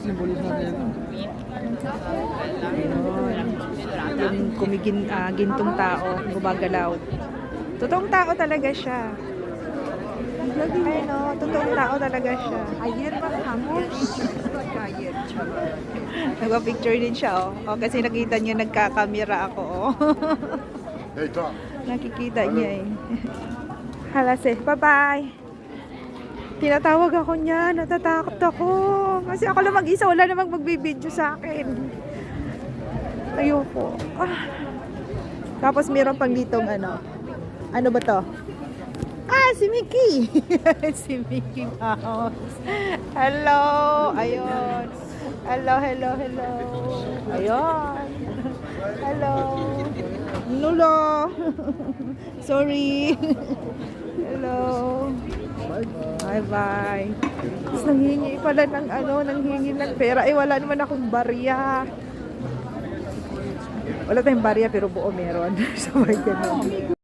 atin. Ayun. Yung kumigin, ah, gintong tao, gumagalaw. Totoong tao talaga siya. Ay no, totoong tao talaga siya. Ayer ba hamos? Ayer. Nagpa-picture din siya, oh. oh kasi nakita niya nagkakamera ako, oh. Nakikita niya eh. Halase, bye-bye. Tinatawag ako niya, natatakot ako. Kasi ako lang mag-isa, wala namang magbibideo sa akin. Ayoko. Ah. Tapos meron pang ditong ano. Ano ba to? Ah, si Mickey. si Mickey Mouse. Hello. Ayun. Hello, hello, hello. Ayun. Hello. Nulo. Sorry. Hello. Bye bye. Tapos nanghingi pala ng ano, nanghingi ng pera. Eh wala naman akong barya. Wala tayong barya pero buo meron. so, ganun.